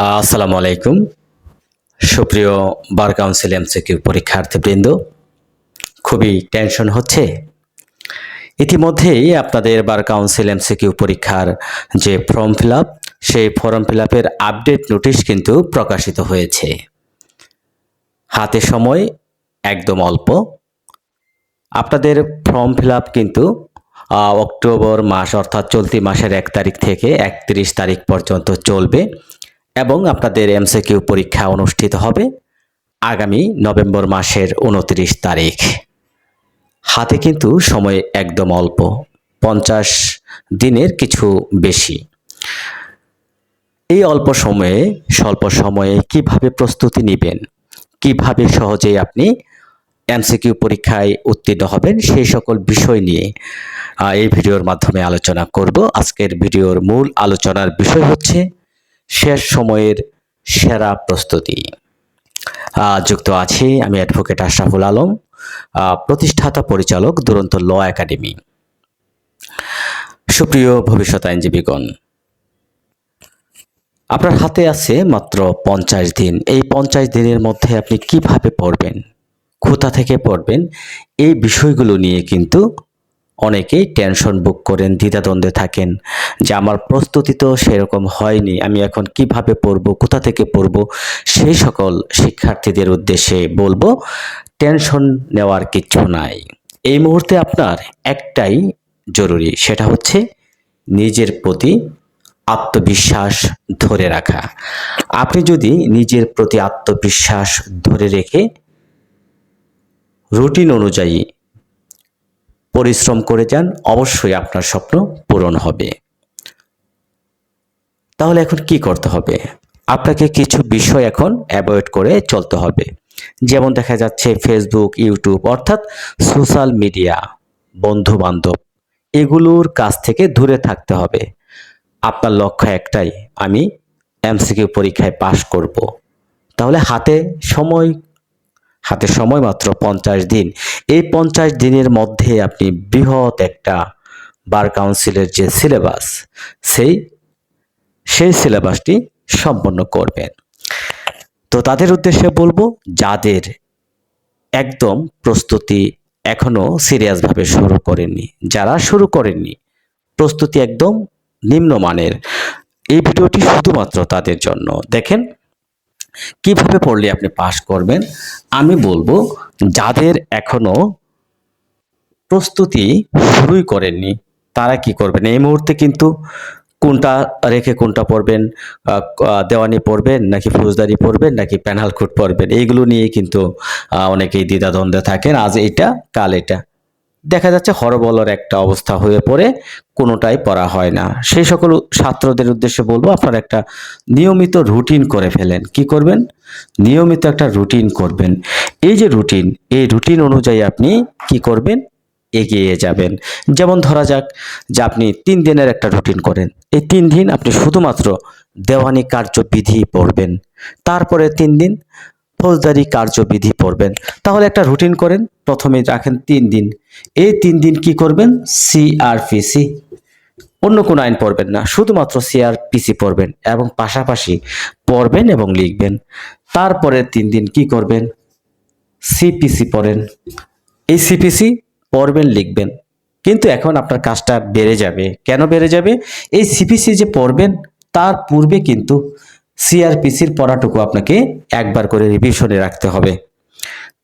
আসসালামু আলাইকুম। সুপ্রিয় বার কাউন্সিল এমসিকিউ পরীক্ষার্থীবৃন্দ, খুবই টেনশন হচ্ছে। ইতিমধ্যেই আপনাদের বার কাউন্সিল এমসিকিউ পরীক্ষার যে ফর্ম ফিল সেই ফর্ম ফিল আপডেট নোটিশ কিন্তু প্রকাশিত হয়েছে। হাতে সময়, একদম অল্প। আপনাদের ফর্ম ফিল কিন্তু অক্টোবর মাস অর্থাৎ চলতি মাসের এক তারিখ থেকে একত্রিশ তারিখ পর্যন্ত চলবে। এবং আপনাদের এমসিকিউ পরীক্ষা অনুষ্ঠিত হবে আগামী নভেম্বর মাসের উনত্রিশ তারিখ। হাতে কিন্তু সময় একদম অল্প, পঞ্চাশ দিনের কিছু বেশি। এই অল্প সময়ে, স্বল্প সময়ে কীভাবে প্রস্তুতি নেবেন, কীভাবে সহজেই আপনি এমসিকিউ পরীক্ষায় উত্তীর্ণ হবেন, সেই সকল বিষয় নিয়ে এই ভিডিওর মাধ্যমে আলোচনা করব। আজকের ভিডিওর মূল আলোচনার বিষয় হচ্ছে শেষ সময়ের সেরা প্রস্তুতি। যুক্ত আছি আমি অ্যাডভোকেট আশরাফুল আলম প্রতিষ্ঠাতা পরিচালক দুরন্ত ল একাডেমি। সুপ্রিয় ভবিষ্যৎ আইনজীবীগণ, আপনার হাতে আছে মাত্র পঞ্চাশ দিন। এই পঞ্চাশ দিনের মধ্যে আপনি কীভাবে পড়বেন, কোথা থেকে পড়বেন, এই বিষয়গুলো নিয়ে কিন্তু অনেকেই টেনশন বুক করেন, দ্বিধাদ্বন্দ্বে থাকেন যে আমার প্রস্তুতি তো সেরকম হয়নি, আমি এখন কীভাবে পড়ব, কোথা থেকে পড়ব? সেই সকল শিক্ষার্থীদের উদ্দেশ্যে বলব, টেনশন নেওয়ার কিছু নাই। এই মুহূর্তে আপনার একটাই জরুরি, সেটা হচ্ছে নিজের প্রতি আত্মবিশ্বাস ধরে রাখা। আপনি যদি নিজের প্রতি আত্মবিশ্বাস ধরে রেখে রুটিন অনুযায়ী পরিশ্রম করে যান, অবশ্যই আপনার স্বপ্ন পূরণ হবে। তাহলে এখন কি করতে হবে? আপনাকে কিছু বিষয় এখন অ্যাভয়েড করে চলতে হবে। যেমন দেখা যাচ্ছে ফেসবুক ইউটিউব অর্থাৎ সোশ্যাল মিডিয়া বন্ধু বান্ধব এগুলোর কাছ থেকে দূরে থাকতে হবে। আপনার লক্ষ্য একটাই, আমি এমসিকিউ পরীক্ষায় পাশ করব। তাহলে হাতে সময় হাতে সময় মাত্র পঞ্চাশ দিন। এই পঞ্চাশ দিনের মধ্যে আপনি বৃহৎ একটা বার কাউন্সিলের যে সিলেবাস, সেই সেই সিলেবাসটি সম্পন্ন করবেন। তো তাদের উদ্দেশ্যে বলব, যাদের একদম প্রস্তুতি এখনও সিরিয়াসভাবে শুরু করেননি, যারা শুরু করেননি, প্রস্তুতি একদম নিম্নমানের। এই ভিডিওটি শুধুমাত্র তাদের জন্য। দেখেন কীভাবে পড়লে আপনি পাশ করবেন? আমি বলব, যাদের এখনও প্রস্তুতি শুরুই করেননি, তারা কি করবেন? এই মুহূর্তে কিন্তু কোনটা রেখে কোনটা পড়বেন? দেওয়ানি পড়বেন নাকি ফৌজদারি পড়বেন নাকি প্যানাল কোড পড়বেন? এইগুলো নিয়ে কিন্তু অনেকেই দ্বিধাদ্বন্দ্বে থাকেন। আজ এটা, কাল এটা। দেখা যাচ্ছে হরবলর একটা অবস্থা হয়ে পড়ে, কোনোটাই পড়া হয় না। সেই সকল ছাত্রদের উদ্দেশ্যে বলব, আপনারা একটা নিয়মিত রুটিন করে ফেলেন। কি করবেন? নিয়মিত একটা রুটিন করবেন। এই যে রুটিন এই রুটিন অনুযায়ী আপনি কি করবেন? এগিয়ে যাবেন। যেমন ধরা যাক যে আপনি তিন দিনের একটা রুটিন করেন। এই তিন দিন আপনি শুধুমাত্র দেওয়ানি কার্যবিধি পড়বেন। তারপরে তিন দিন ফৌজদারি কার্যবিধি পড়বেন। তাহলে একটা রুটিন করেন। প্রথমে রাখেন তিন দিন। এই তিন দিন কি করবেন? সিআরপিসি অন্য কোনো আইন পড়বেন না, শুধুমাত্র সিআরপিসি পড়বেন এবং পাশাপাশি পড়বেন এবং লিখবেন। তারপরে তিন দিন কি করবেন? সিপিসি পড়েন। এই সিপিসি পড়বেন, লিখবেন। কিন্তু এখন আপনার কাজটা বেড়ে যাবে। কেন বেড়ে যাবে? এই সিপিসি যে পড়বেন, তার পূর্বে কিন্তু সিআরপিসির পড়াটুকু আপনাকে একবার করে রিভিশনে রাখতে হবে।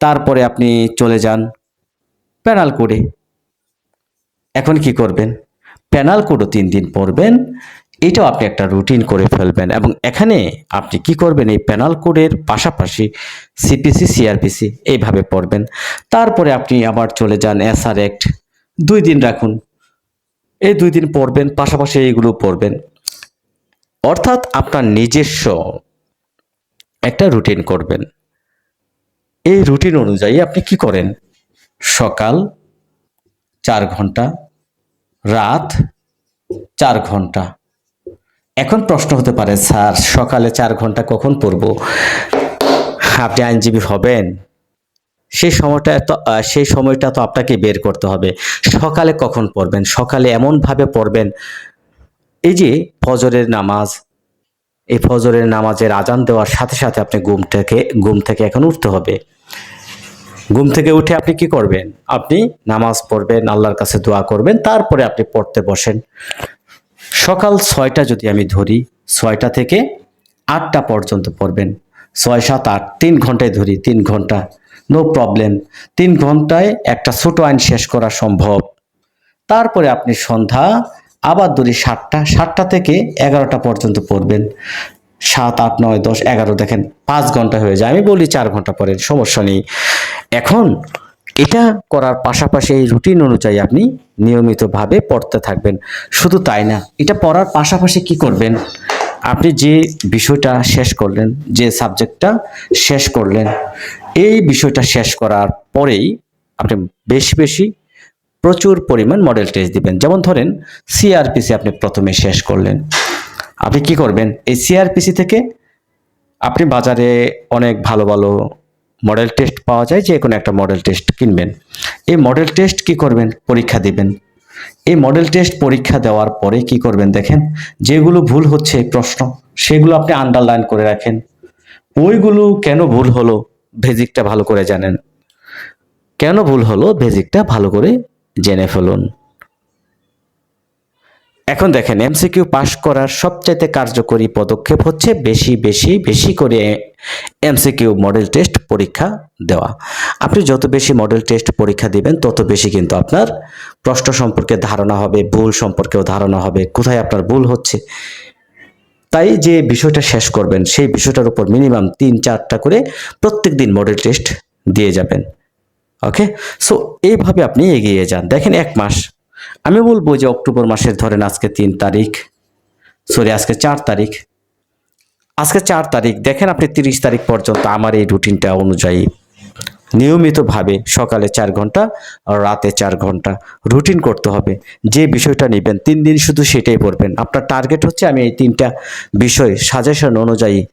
তারপরে আপনি চলে যান। প্যানাল কোডে। এখন কি করবেন? প্যানাল কোডও তিন দিন পড়বেন। এটাও আপনি একটা রুটিন করে ফেলবেন এবং এখানে আপনি কি করবেন? এই প্যানাল কোডের পাশাপাশি সিপিসি, সিআরপিসি এইভাবে পড়বেন। তারপরে আপনি আবার চলে যান এসআর অ্যাক্ট। দুই দিন রাখুন। এই দুই দিন পড়বেন, পাশাপাশি এইগুলো পড়বেন। অর্থাৎ আপনার নিজস্ব একটা রুটিন করবেন। এই রুটিন অনুযায়ী আপনি কি করেন? সকাল চার ঘণ্টা, রাত চার ঘণ্টা। এখন প্রশ্ন হতে পারে, স্যার, সকালে চার ঘণ্টা কখন পড়ব? আপনি আইনজীবী হবেন? সেই সময়টা তো সেই সময়টা তো আপনাকে বের করতে হবে। সকালে কখন পড়বেন? সকালে এমনভাবে পড়বেন, এই যে ফজরের নামাজ, এই ফজরের নামাজের আজান দেওয়ার সাথে সাথে আপনি ঘুম থেকে ঘুম থেকে এখন উঠতে হবে। ঘুম থেকে উঠে আপনি কি করবেন? আপনি নামাজ পড়বেন, আল্লাহর কাছে দোয়া করবেন, তারপরে আপনি পড়তে বসেন। সকাল ছয়টা যদি আমি ধরি, ছয়টা থেকে আটটা পর্যন্ত পড়বেন। ছয়, সাত, আট, তিন ঘন্টায় ধরি, তিন ঘণ্টা নো প্রবলেম তিন ঘন্টায় একটা ছোট আইন শেষ করা সম্ভব। তারপরে আপনি সন্ধ্যা, আবার ধরি সাতটা সাতটা থেকে এগারোটা পর্যন্ত পড়বেন। সাত, আট, নয়, দশ, এগারো, দেখেন, পাঁচ ঘণ্টা হয়ে যায়। আমি বলি চার ঘণ্টা পড়েন, সমস্যা নেই। এখন এটা করার পাশাপাশি এই রুটিন অনুযায়ী আপনি নিয়মিতভাবে পড়তে থাকবেন। শুধু তাই না, এটা পড়ার পাশাপাশি কি করবেন? আপনি যে বিষয়টা শেষ করলেন, যে সাবজেক্টটা শেষ করলেন, এই বিষয়টা শেষ করার পরেই আপনি বেশি বেশি প্রচুর পরিমাণ মডেল টেস্ট দিবেন। যেমন ধরেন সিআরপিসি আপনি প্রথমে শেষ করলেন। আপনি কি করবেন? এই সিআরপিসি থেকে আপনি বাজারে অনেক ভালো ভালো মডেল টেস্ট পাওয়া যায়, যে কোনো একটা মডেল টেস্ট কিনবেন। এই মডেল টেস্ট কি করবেন? পরীক্ষা দিবেন। এই মডেল টেস্ট পরীক্ষা দেওয়ার পরে কি করবেন দেখেন, যেগুলো ভুল হচ্ছে প্রশ্ন, সেগুলো আপনি আন্ডারলাইন করে রাখেন। ওইগুলো কেন ভুল হলো? বেজিকটা ভালো করে জানেন। কেন ভুল হলো? বেজিকটা ভালো করে জেনে ফেলুন। এখন দেখেন, এমসিকিউ পাস করার সবচাইতে কার্যকরী পদক্ষেপ হচ্ছে বেশি বেশি বেশি করে এমসিকিউ মডেল টেস্ট পরীক্ষা দেওয়া। আপনি যত বেশি মডেল টেস্ট পরীক্ষা দিবেন, তত বেশি কিন্তু আপনার প্রশ্ন সম্পর্কে ধারণা হবে, ভুল সম্পর্কেও ধারণা হবে, কোথায় আপনার ভুল হচ্ছে। তাই যে বিষয়টা শেষ করবেন, সেই বিষয়টার উপর মিনিমাম তিন, চারটা করে প্রত্যেক দিন মডেল টেস্ট দিয়ে যাবেন। ওকে? সো, এইভাবে আপনি এগিয়ে যান। দেখেন, এক মাস আমি বলব যে অক্টোবর মাসের ধরেন আজকে তিন তারিখ, সরি, আজকে চার তারিখ। আজকে চার তারিখ, দেখেন আপনি তিরিশ তারিখ পর্যন্ত আমার এই রুটিনটা অনুযায়ী নিয়মিতভাবে সকালে চার ঘণ্টা, রাতে চার ঘণ্টা রুটিন করতে হবে। যে বিষয়টা নেবেন, তিন দিন শুধু সেটাই পড়বেন। আপনার টার্গেট হচ্ছে আমি এই তিনটা বিষয় সাজেশন অনুযায়ী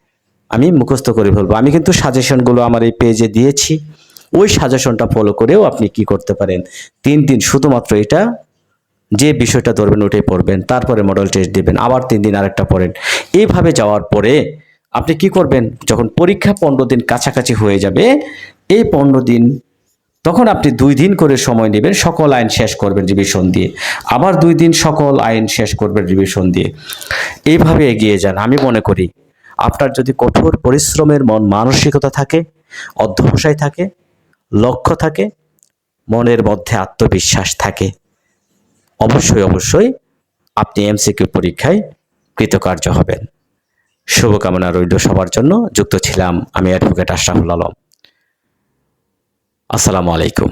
আমি মুখস্থ করে ফেলব। আমি কিন্তু সাজেশনগুলো আমার এই পেজে দিয়েছি। ওই সাজেশনটা ফলো করেও আপনি কি করতে পারেন? তিন দিন শুধুমাত্র এটা যে বিষয়টা ধরবেন ওটাই পড়বেন, তারপরে মডেল টেস্ট দিবেন, আবার তিন দিন আরেকটা পড়েন। এইভাবে যাওয়ার পরে আপনি কি করবেন? যখন পরীক্ষা পনেরো দিন কাছাকাছি হয়ে যাবে, এই পনেরো দিন তখন আপনি দুই দিন করে সময় নেবেন, সকল আইন শেষ করবেন রিভিশন দিয়ে। আবার দুই দিন সকল আইন শেষ করবেন রিভিশন দিয়ে। এইভাবে এগিয়ে যান। আমি মনে করি, আপনার যদি কঠোর পরিশ্রমের মন মানসিকতা থাকে, অধ্যবসায় থাকে, লক্ষ্য থাকে, মনের মধ্যে আত্মবিশ্বাস থাকে। অবশ্যই অবশ্যই আপনি এমসিকিউ পরীক্ষায় কৃতকার্য হবেন। শুভকামনা রইল সবার জন্য। যুক্ত ছিলাম আমি অ্যাডভোকেট আশরাফুল আলম। আসসালামু আলাইকুম।